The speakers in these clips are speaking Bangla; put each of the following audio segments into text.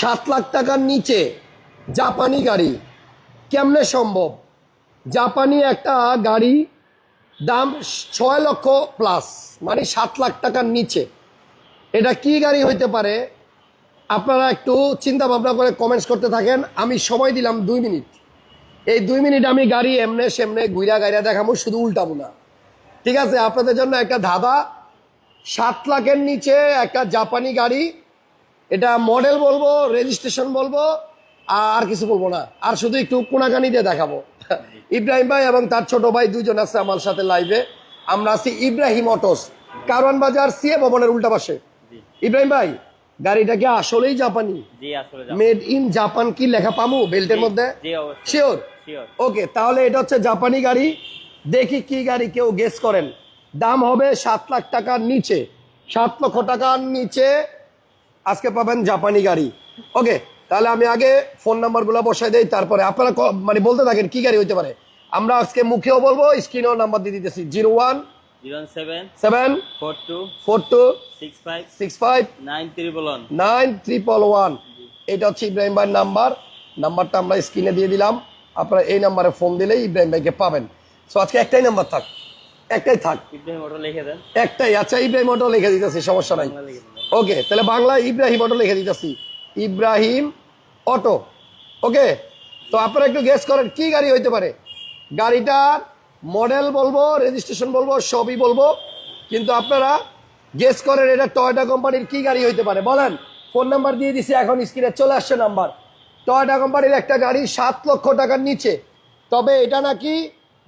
সাত লাখ টাকার নিচে জাপানি গাড়ি। কেমনে সম্ভব? জাপানি একটা গাড়ি দাম ছয় লক্ষ প্লাস মানে সাত লাখ টাকার নিচে। এটা কি গাড়ি হইতে পারে? আপনারা একটু চিন্তা ভাবনা করে কমেন্টস করতে থাকেন। আমি সময় দিলাম দুই মিনিট। এই দুই মিনিট আমি গাড়ি এমনে সেমনে গুইরা গাইরা দেখাবো, শুধু উল্টাবো না। ঠিক আছে, আপনাদের জন্য একটা ধাঁধা। সাত লাখের নিচে একটা জাপানি গাড়ি এটা মডেল বলব রেজিস্ট্রেশন বলব আর কিছু বলব না। আর শুধু একটু কোনাকানি দিয়ে দেখাবো। ইব্রাহিম ভাই এবং তার ছোট ভাই দুজন আছে আমার সাথে লাইভে আমরা আছি ইব্রাহিম অটোস কারওয়ান বাজার সিএ ভবনের উল্টা পাশে। ইব্রাহিম ভাই গাড়িটা কি আসলেই জাপানি? Made in Japan. কি লেখা পামু বেল্টের মধ্যে? শিওর ওকে তাহলে এটা হচ্ছে জাপানি গাড়ি। দেখি কি গাড়ি কেউ গেস করেন। দাম হবে সাত লাখ টাকার নিচে। সাত লক্ষ টাকার নিচে আজকে পাবেন জাপানি গাড়ি। ওকে তাহলে আমি আগে ফোন নাম্বারগুলো বসাই দেই তারপরে আপনারা মানে বলতে থাকেন কি গাড়ি হইতে পারে? আমরা আজকে মুখেও বলব স্ক্রিনেও নাম্বার দিয়ে দিতেছি জিরো ওয়ান এটা হচ্ছে ইব্রাহিম ভাইয়ের নাম্বার নাম্বারটা আমরা স্ক্রিনে দিয়ে দিলাম। আপনারা এই নাম্বারে ফোন দিলেই ইব্রাহিম ভাইকে পাবেন। সো আজকে একটাই নাম্বার থাক। একটাই থাক। ইব্রাহিম অটো লিখে দেন। একটাই আচ্ছা ইব্রাহিম অটো লিখে দিতেছি সমস্যা নাই। ওকে তাহলে বাংলা ইব্রাহিম অটো লিখে দিতেছি। Ibrahim auto okay? তো আপনারা একটু গেস করেন কি গাড়ি হইতে পারে? গাড়িটার মডেল বলব রেজিস্ট্রেশন বলব সবই বলব কিন্তু আপনারা গেস করেন এটা টয়টা কোম্পানির কি গাড়ি হইতে পারে। বলেন ফোন নাম্বার দিয়ে দিছি এখন স্ক্রিনে চলে আসছে নাম্বার টয়টা কোম্পানির একটা গাড়ি সাত লক্ষ টাকার নিচে। তবে এটা নাকি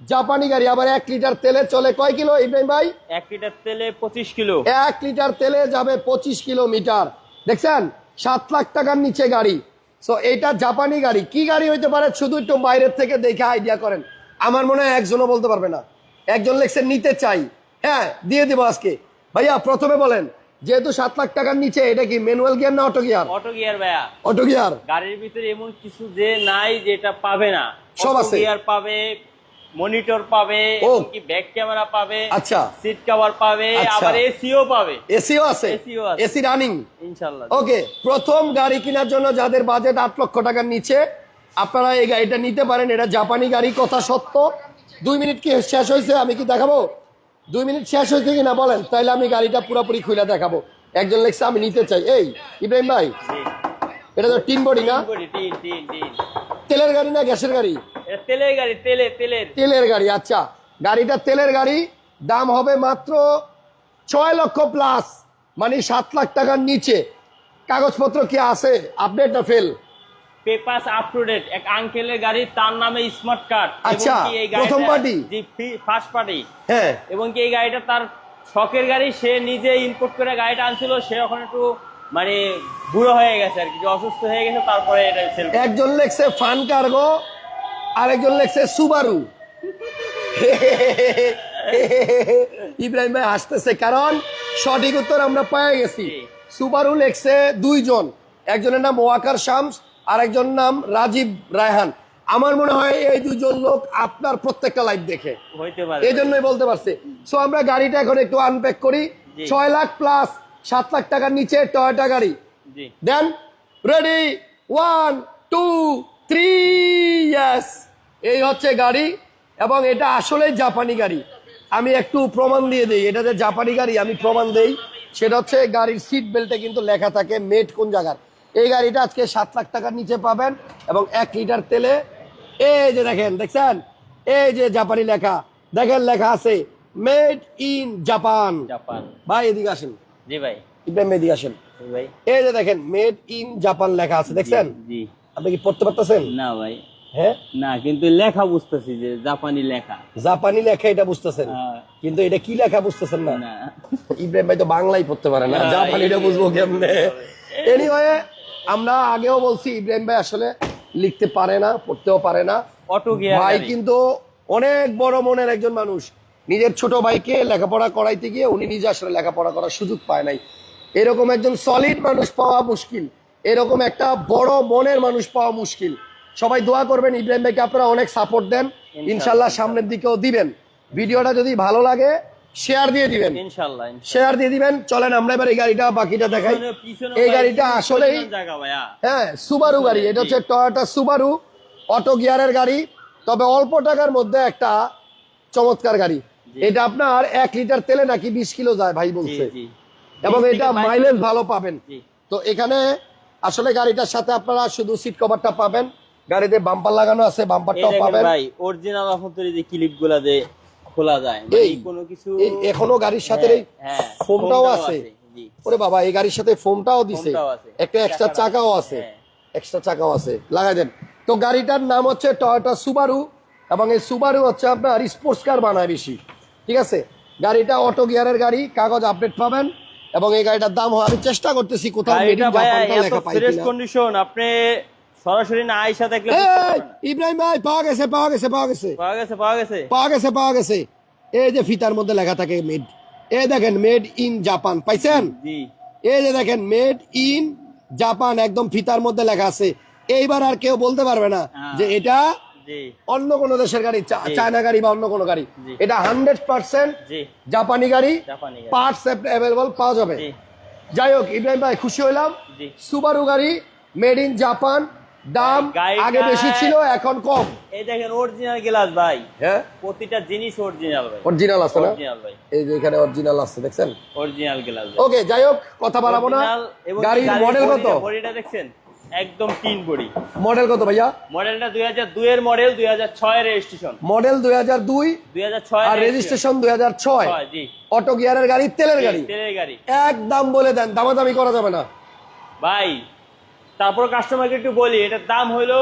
জাপানি গাড়ি আবার এক লিটার তেলে চলে কয় কিলো ইব্রাহিম ভাই? এক লিটার তেলে পঁচিশ কিলো। এক লিটার তেলে যাবে পঁচিশ কিলোমিটার দেখছেন? সাত লাখ টাকার নিচে গাড়ি। সো এটা জাপানি গাড়ি। কি গাড়ি হইতে পারে? শুধু একটু বাইরের থেকে দেখে আইডিয়া করেন। আমার মনে হয় একজনও বলতে পারবে না। একজন লেখছে নিতে চাই। হ্যাঁ দিয়ে দিব আজকে। ভাইয়া প্রথমে বলেন যেহেতু সাত লাখ টাকার নিচে এটা কি ম্যানুয়াল গিয়ার না অটো গিয়ার অটো গিয়ার ভাইয়া। অটো গিয়ার গাড়ির ভিতরে এমন কিছু যে নাই যেটা পাবে না। সব আছে। গিয়ার পাবে মনিটর পাবে কি ব্যাক ক্যামেরা পাবে আচ্ছা। সিট কভার পাবে আচ্ছা। আবার এসিও পাবে। এসিও আছে? এসিও আছে। এসি রানিং ইনশাল্লাহ। ওকে প্রথম গাড়ি কেনার জন্য যাদের বাজেট আট লক্ষ টাকার নিচে আপনারা এই গাড়িটা নিতে পারেন। এটা জাপানি গাড়ি কথা সত্য। দুই মিনিট কি শেষ হয়েছে? আমি কি দেখাবো? দুই মিনিট শেষ হয়েছে কি না বলেন? তাইলে আমি গাড়িটা পুরোপুরি খুলে দেখাবো। একজন লেখছে আমি নিতে চাই। এই ইব্রাহিম ভাই এটা তো টিন বডি না? তেলের গাড়ি না গ্যাসের গাড়ি? তেলের গাড়ি তেলে তেলের। তেলের গাড়ি আচ্ছা। গাড়িটা তেলের গাড়ি দাম হবে মাত্র ছয় লক্ষ প্লাস মানে সাত লাখ টাকার নিচে। কাগজপত্র কি আছে? আপডেট না ফেল পেপাস আপ টু ডেট এক আঙ্কেলের গাড়ি তার নামে স্মার্ট কার্ড আচ্ছা, প্রথম party? জি ফার্স্ট পার্টি হ্যাঁ। এবং কি এই গাড়িটা তার শখের গাড়ি? সে নিজে ইনপুট করে গাড়িটা আনছিল সে এখন একটু মানে বুড়ো হয়ে গেছে আর কি অসুস্থ হয়ে গেছে তারপরে এটা একজন লেখছে ফান কার্গো আরেকজন লেখছে সুবারু। ইব্রাহিম ভাই হাসতেছে কারণ সঠিক উত্তর আমরা পেয়ে গেছি। সুবারু লেখছে দুইজন একজনের নাম ওয়াকার শামস আর একজন নাম রাজীব রায়হান। আমার মনে হয় এই দুজন লোক আপনার প্রত্যেকটা লাইভ দেখে। এই জন্যই বলতে পারছি। সো আমরা গাড়িটা এখন একটু আনপ্যাক করি। ছয় লাখ প্লাস সাত লাখ টাকার নিচে টয়টা গাড়ি। Then ready one two three yes এই হচ্ছে গাড়ি এবং এটা আসলে জাপানি গাড়ি। আমি একটু প্রমাণ দিয়ে দিই। এটা যে জাপানি গাড়ি আমি প্রমাণ দেই। সেটা হচ্ছে গাড়ির সিট বেল্টে কিন্তু লেখা থাকে মেট কোন জায়গার। এই গাড়িটা আজকে সাত লাখ টাকার নিচে পাবেন এবং এক লিটার তেলে এই যে দেখেন দেখছেন? এই যে জাপানি লেখা। দেখেন লেখা আছে মেড ইন জাপান জাপান। ভাই এদিকে আসেন। জি ভাই। ইব্রাহিম এদিকে আসেন। ভাই। এই যে দেখেন মেড ইন জাপান লেখা আছে দেখছেন? জি। আপনি কি পড়তে পারতেছেন? না ভাই। হ্যাঁ? না কিন্তু লেখা বুঝতেছি যে জাপানি লেখা। জাপানি লেখা এটা বুঝতেছেন? হ্যাঁ। কিন্তু এটা কি লেখা বুঝতেছেন না? ইব্রাহিম ভাই তো বাংলাই পড়তে পারে না না, জাপানিটা বুঝব কেমনে? এনিওয়ে আমরা আগেও বলছি ইব্রাহিম ভাই আসলে লিখতে পারে না পড়তেও পারে না। অটো ভাই কিন্তু অনেক বড় মনের একজন মানুষ। নিজের ছোট ভাইকে লেখাপড়া করাইতে গিয়ে উনি নিজে আসলে লেখাপড়া করার সুযোগ পায় নাই। এরকম একজন সলিড মানুষ পাওয়া মুশকিল। এরকম একটা বড় মনের মানুষ পাওয়া মুশকিল। সবাই দোয়া করবেন ইব্রাহিম ভাইকে আপনারা অনেক সাপোর্ট দেন। ইনশাল্লাহ সামনের দিকেও দিবেন। ভিডিওটা যদি ভালো লাগে শেয়ার দিয়ে দিবেন। ইনশাল্লাহ শেয়ার দিয়ে দিবেন। চলেন আমরা এবার এই গাড়িটা বাকিটা দেখাই। এই গাড়িটা আসলেই হ্যাঁ সুবারু গাড়ি। এটা হচ্ছে টয়োটা সুবারু অটো গিয়ারের গাড়ি। তবে অল্প টাকার মধ্যে একটা চমৎকার গাড়ি। এটা আপনার এক লিটার তেলে নাকি বিশ কিলো যায় ভাই বলছে। এবং এটা মাইলেজ ভালো পাবেন। তো এখানে আসলে গাড়িটার সাথে আপনারা শুধু সিট কভারটা পাবেন। গাড়িতে বাম্পার লাগানো আছে বাম্পারটাও পাবেন। ভাই অরিজিনাল এখন যে ক্লিপগুলা যে খোলা যায় মানে এই, কোনো কিছু এই এখনও গাড়ির সাথে এই হ্যাঁ, হ্যাঁ, ফোমটাও আছে। ওরে বাবা এই গাড়ির সাথে ফোমটাও দিছে। একটা এক্সট্রা চাকাও আছে হ্যাঁ। এক্সট্রা চাকাও আছে। লাগাই দেন। তো গাড়িটার নাম হচ্ছে টয়োটা সুবারু এবং এই সুবারু হচ্ছে আপনার স্পোর্টস কার বানায় বেশি। ঠিক আছে? গাড়িটা অটো গিয়ারের গাড়ি কাগজ আপডেট পাবেন এবং এই গাড়িটার দাম হয় আমি চেষ্টা করতেছি কোথাও লেখা পাই কন্ডিশন আপনি সরাসরি না আয়সা দেখলে। ইব্রাহিম ভাই পাওয়া গেছে পাওয়া গেছে পাওয়া গেছে। পাওয়া গেছে পাওয়া গেছে। পাওয়া গেছে পাওয়া গেছে। এই যে ফিতার মধ্যে লেখা থাকে মেড এই দেখেন মেড ইন জাপান পাইছেন? এই যে দেখেন মেড ইন জাপান একদম ফিতার মধ্যে লেখা আছে। এইবার আর কেউ বলতে পারবে না হ্যাঁ। যে এটা অন্য কোনো দেশের গাড়ি চায়না গাড়ি বা অন্য কোনো গাড়ি। এটা হান্ড্রেড পার্সেন্ট জাপানি গাড়ি। পার্টস অ্যাভেলেবল পাওয়া যাবে। যাই হোক ইব্রাহিম ভাই খুশি হইলাম। সুবারু গাড়ি মেড ইন জাপান দাম আগে বেশি ছিল এখন কম। এই দেখেন অরিজিনাল গ্লাস ভাই। হ্যাঁ? প্রতিটা জিনিস অরিজিনাল ভাই। অরিজিনাল আছে না? অরিজিনাল ভাই। এই যে এখানে অরিজিনাল আছে দেখছেন? অরিজিনাল গ্লাস ওকে যাই হোক কথা বাড়াবো না। গাড়ির মডেল কত? বডিটা- দেখছেন? একদম তিন বডি মডেল কত ভাইয়া? মডেলটা দুই হাজার দুই এর মডেল দুই হাজার ছয় রেজিস্ট্রেশন মডেল দুই হাজার দুই দুই হাজার ছয় আর রেজিস্ট্রেশন দুই হাজার ছয়। জি। অটো গিয়ারের গাড়ি তেলের গাড়ি? তেলের গাড়ি। এক দাম বলে দেন দামাদামি করা যাবে না। ভাই তারপর কাস্টমারকে একটু বলি এটার দাম হলো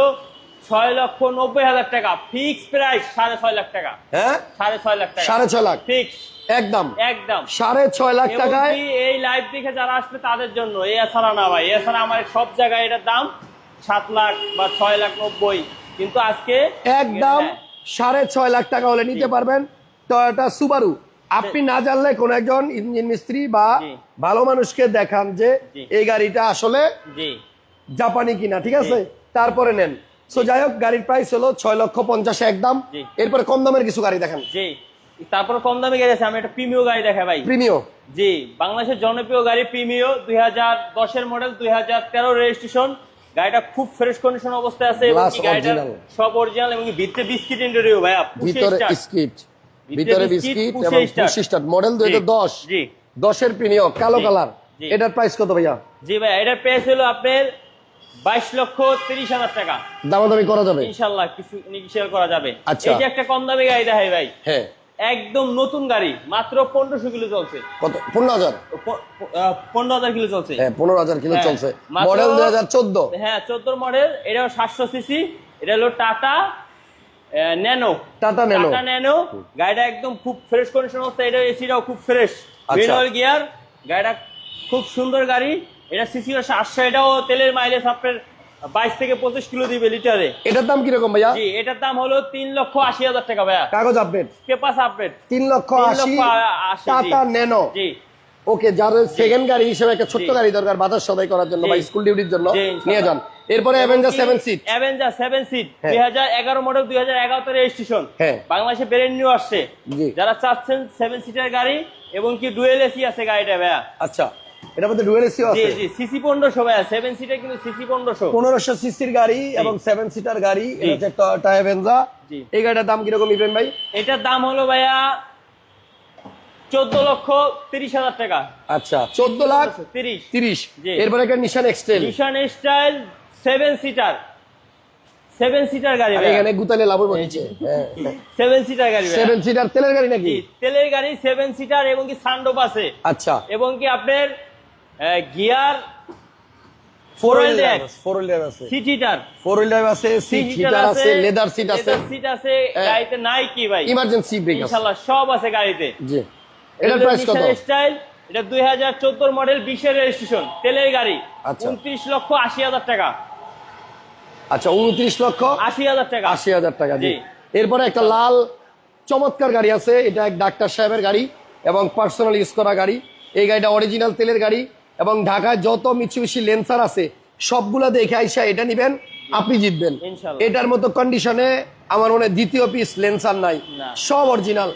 ছয় লক্ষ নব্বই হাজার টাকা। ফিক্স প্রাইস সাড়ে ছয় লাখ টাকা। হ্যাঁ? সাড়ে ছয় লাখ টাকা। সাড়ে ছয় লাখ। ফিক্স একদম। একদম। সাড়ে ছয় লাখ টাকায় এই লাইভ দেখে যারা আসবে তাদের জন্য এছাড়া না ভাই এছাড়া আমার সব জায়গায় এটার দাম সাত লাখ বা ছয় লাখ নব্বই। কিন্তু আজকে একদম হ্যাঁ, সাড়ে ছয় লাখ টাকা হলে নিতে পারবেন টয়োটা সুবারু আপনি না জানলে কোন একজন ইঞ্জিন মিস্ত্রি বা ভালো মানুষকে দেখান যে এই গাড়িটা আসলে জি। জাপানি কিনা ঠিক আছে? তারপরে নেন। সো যাই হোক গাড়ির প্রাইস হলো ছয় লক্ষ পঞ্চাশ একদম জি। এরপরে কম দামের কিছু গাড়ি দেখেন। জি। তারপর কম দামে গাড়ি আছে আমি একটা প্রিমিয় গাড়ি দেখা ভাই। প্রিমিও? জি। বাংলাদেশের জনপ্রিয় গাড়ি প্রিমিও দুই হাজার দশের মডেল দুই হাজার তেরো রেজিস্ট্রেশন গাড়িটা খুব ফ্রেশ কন্ডিশন অবস্থায় আছে এবং গাড়িটা সব অরিজিনাল এবং ভিতরে বিস্কিট ভাইয়া push ভিতরে start। স্কিট ভিতরে বিস্কিট, বিস্কিট এবং স্টার্ট। স্টার্ট মডেল দুই জি, দশ। জি। দশের প্রিমিও কালো কালার এটার প্রাইস কত ভাইয়া? জি ভাই এটার প্রাইস হলো আপনার বাইশ লক্ষ তিরিশ হাজার টাকা। দামাদামি করা যাবে? ইনশাল্লাহ কিছু করা যাবে। আচ্ছা। এই যে একটা কম দামি গাড়ি দেখাই ভাই। হ্যাঁ। একদম নতুন গাড়ি মাত্র পনেরোশো কিলো চলছে। কত? পনেরো হাজার? পনেরো হাজার কিলো চলছে। হ্যাঁ পনেরো হাজার কিলো হ্যাঁ, চলছে। মডেল দুই হাজার চোদ্দ। হ্যাঁ চোদ্দ মডেল এটাও সাতশো সিসি এটা হলো Tata Nano. Tata Nano. Tata Nano. গাড়িটা একদম খুব ফ্রেশ কন্ডিশন অবস্থা এটা এসিটাও খুব ফ্রেশ আচ্ছা। ম্যানুয়াল গিয়ার গাড়িটা খুব সুন্দর গাড়ি। এটা সিসি সাতশো এটাও তেলের মাইলেজ আপনার বাইশ থেকে পঁচিশ কিলো দিবে লিটারে। এটার দাম কীরকম ভাইয়া? জি এটার দাম হলো তিন লক্ষ আশি হাজার টাকা ভাইয়া। কাগজ আপডেট পেপাস আপডেট তিন লক্ষ আশি। Tata nano. জি। ওকে যার সেকেন্ড গাড়ি হিসেবে একটা ছোট্ট গাড়ি দরকার বাজার সদাই করার জন্য বা স্কুল ডিউটির জন্য। নিয়ে যান। এরপরে Avenger seven seat Avenger seven seat হ্যাঁ। দুই হাজার এগারো মডেল দুই হাজার এগারোতে রেজিস্ট্রেশন হ্যাঁ। বাংলাদেশে ব্রেন্ড নিউ আসছে। যারা চাচ্ছেন সেভেন সিটার গাড়ি এবং কি ডুয়েল এসি আছে গাড়িটা ভাইয়া? আচ্ছা। এটার মধ্যে ডুয়েল এসিও আছে। জি সিসি পনেরোশো ভাইয়া সেভেন সিটার কিন্তু সিসি পনেরোশো। পনেরোশো সিসির গাড়ি এবং সেভেন সিটার গাড়ি এটা হচ্ছে জি। এই গাড়িটার দাম কীরকম ইব্রাহিম ভাই? এটার দাম হলো ভাইয়া চোদ্দ লক্ষ তিরিশ হাজার টাকা। আচ্ছা চোদ্দ লাখ তিরিশ। তিরিশ। জি। এরপরে একটা Nissan X Trail Nissan style seven seater seven seater গাড়ি আর এখানে গুতালে লাভ হ্যাঁ। সেভেন সিটার গাড়ি ভাইয়া। সেভেন সিটার তেলের গাড়ি নাকি? তেলের গাড়ি সেভেন সিটার এবং কি সানডোপ আছে। আচ্ছা। এবং কি আপনার গিয়ার ফোর drive। ফোর আছে সিট হিটার ফোর আছে সিট হিটার আছে লেদার সিট আছে। সিট আছে। গাড়িতে নাই কি ভাই। ইমার্জেন্সি ব্রেক আছে। ইনশাআল্লাহ সব আছে গাড়িতে। জি। এটার প্রাইস কত? স্টাইল এটা দুই হাজার চোদ্দোর মডেল রেজিস্ট্রেশন তেলের গাড়ি। আচ্ছা। উনত্রিশ লক্ষ আশি হাজার টাকা। আচ্ছা উনত্রিশ লক্ষ আশি হাজার টাকা। আশি হাজার টাকা জি। এরপরে একটা লাল চমৎকার গাড়ি আছে এটা এক ডাক্তার সাহেবের গাড়ি এবং পার্সোনাল ইউজ করা গাড়ি। এই গাড়িটা অরিজিনাল তেলের গাড়ি। এবং ঢাকায় যত মিচুবিশি লেন্সার আছে সবগুলা দেখে আইসা এটা নিবেন আপনি জিতবেন। এটার মতো কন্ডিশনে আমার মনে হয় দ্বিতীয় পিস লেন্সার নাই। সব অরিজিনাল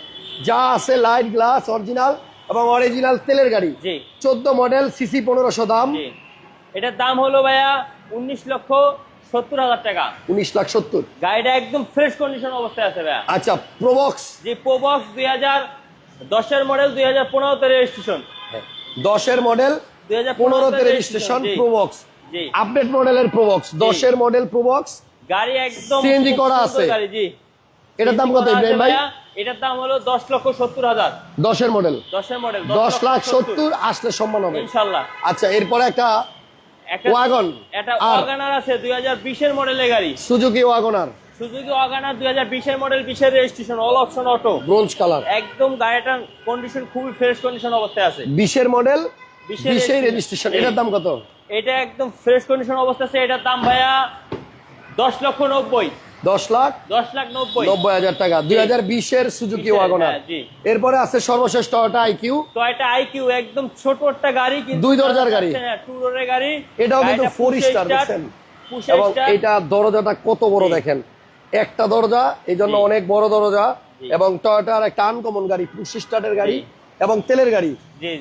যা আছে লাইট গ্লাস অরিজিনাল এবং অরিজিনাল তেলের গাড়ি। চোদ্দ মডেল সিসি পনেরোশো দাম। এটার দাম হলো ভাইয়া উনিশ লক্ষ সত্তর হাজার টাকা। উনিশ লাখ সত্তর। গাড়িটা একদম ফ্রেশ কন্ডিশন অবস্থায় আছে ভাইয়া। আচ্ছা প্রবক্স যে প্রোবক্স দুই হাজার দশের মডেল দুই হাজার পনেরোতে রেজিস্ট্রেশন দশের মডেল পনেরোতে রেজিস্ট্রেশন প্রবক্স আপডেট মডেলের প্রবক্স দশের মডেল প্রবক্স গাড়ি একদম করা আছে? গাড়ি জি। এটার দাম CNG কত ইব্রাহিম ভাই? ভাইয়া, এটার দাম হলো দশ লক্ষ সত্তর হাজার। দশের মডেল দশের মডেল দশ লাখ সত্তর। আসলে সম্মান হবে। ইনশাল্লাহ। আচ্ছা এরপরে একটা ওয়াগন ওয়াগানার আছে দুই হাজার বিশের মডেলের গাড়ি। সুজুকি ওয়াগনার সুজুকি ওয়াগানার দুই হাজার বিশের মডেল বিশের registration all option auto bronze colour একদম গাড়িটার কন্ডিশন খুবই ফ্রেশ কন্ডিশন অবস্থায় আছে। বিশের মডেল বিশের রেজিস্ট্রেশন এটার দাম কত? এটা একদম ফ্রেশ কন্ডিশন অবস্থা আছে এটার দাম ভাইয়া দশ লক্ষ নব্বই। দশ লাখ? দশ লাখ নব্বই। নব্বই হাজার টাকা। দুই হাজার বিশের সুজুকি ওয়াগনার। হ্যাঁ, এরপরে আছে সর্বশেষ টয়োটা আইকিউ এটা আইকিউ একদম ছোট একটা গাড়ি কিন্তু দুই দরজার গাড়ি। টু ডোরের গাড়ি। এটাও কিন্তু ফোর স্টার দেখছেন? এবং এটা দরজাটা কত বড় দেখেন? একটা দরজা এই জন্য অনেক বড় দরজা। এবং টয়োটার একটা আনকমন গাড়ি পুশ স্টার্টের গাড়ি। এবং তেলের গাড়ি।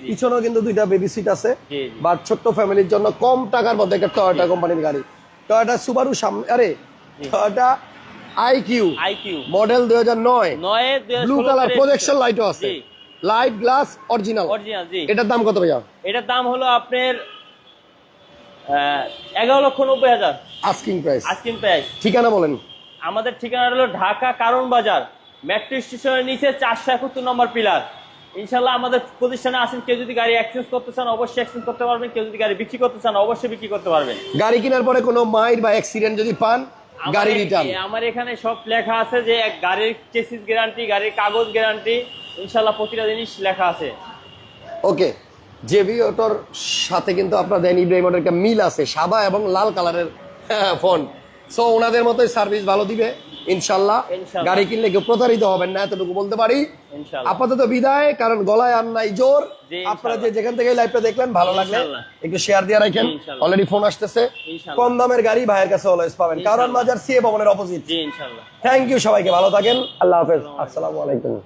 পিছনেও কিন্তু দুইটা বেবি সিট আছে। বা ছোট্ট ফ্যামিলির জন্য কম টাকার মধ্যে একটা টয়োটা কোম্পানির গাড়ি। টয়োটা সুবারু সামনে আরে টয়োটা আইকিউ আইকিউ মডেল দুই হাজার নয়। নয় ব্লু কালার প্রজেকশন লাইটও আছে। লাইট গ্লাস অরিজিনাল অরিজিনাল জি। এটার দাম কত ভাইয়া? এটার দাম হলো আপনার আহ, এগারো লক্ষ নব্বই হাজার। আস্কিং প্রাইস আজকিন প্রাইস ঠিকানা বলেন। আমাদের ঠিকানা হলো ঢাকা কারণ বাজার মেট্রো স্টেশনের নিচে চারশো একাত্তর নম্বর পিলার ইনশাল্লাহ আমাদের প্রতিষ্ঠানে আসেন কেউ যদি গাড়ি এক্সচেঞ্জ করতে চান অবশ্যই এক্সচেঞ্জ করতে পারবেন। কেউ যদি গাড়ি বিক্রি করতে চান অবশ্যই বিক্রি করতে পারবেন। গাড়ি কেনার পরে কোনো মাইর বা অ্যাক্সিডেন্ট যদি পান গাড়ি রিটার্ন আমার এখানে সব লেখা আছে যে গাড়ির চেসিস গ্যারান্টি গাড়ির কাগজ গ্যারান্টি ইনশাল্লাহ প্রতিটা জিনিস লেখা আছে। ওকে জেবি অটোর সাথে কিন্তু আপনার দেন ইব্রাহিম অটোর একটা মিল আছে সাদা এবং লাল কালারের ফোন। সো ওনাদের মতোই সার্ভিস ভালো দিবে। ইনশাল্লাহ। গাড়ি কিনলে কেউ প্রতারিত হবেন না এতটুকু বলতে পারি। আপাতত বিদায় কারণ গলায় আর নাই জোর। আপনারা যে যেখান থেকে লাইভটা দেখলেন ভালো লাগলে একটু শেয়ার দিয়ে রাখেন। অলরেডি ফোন আসতেছে। কম দামের গাড়ি ভাইয়ের কাছে অলওয়েজ পাবেন। কারণ মাজার বাজার সিএ ভবনের অপোজিট থ্যাংক ইউ সবাইকে ভালো থাকেন। আল্লাহ হাফেজ। আসসালামু আলাইকুম।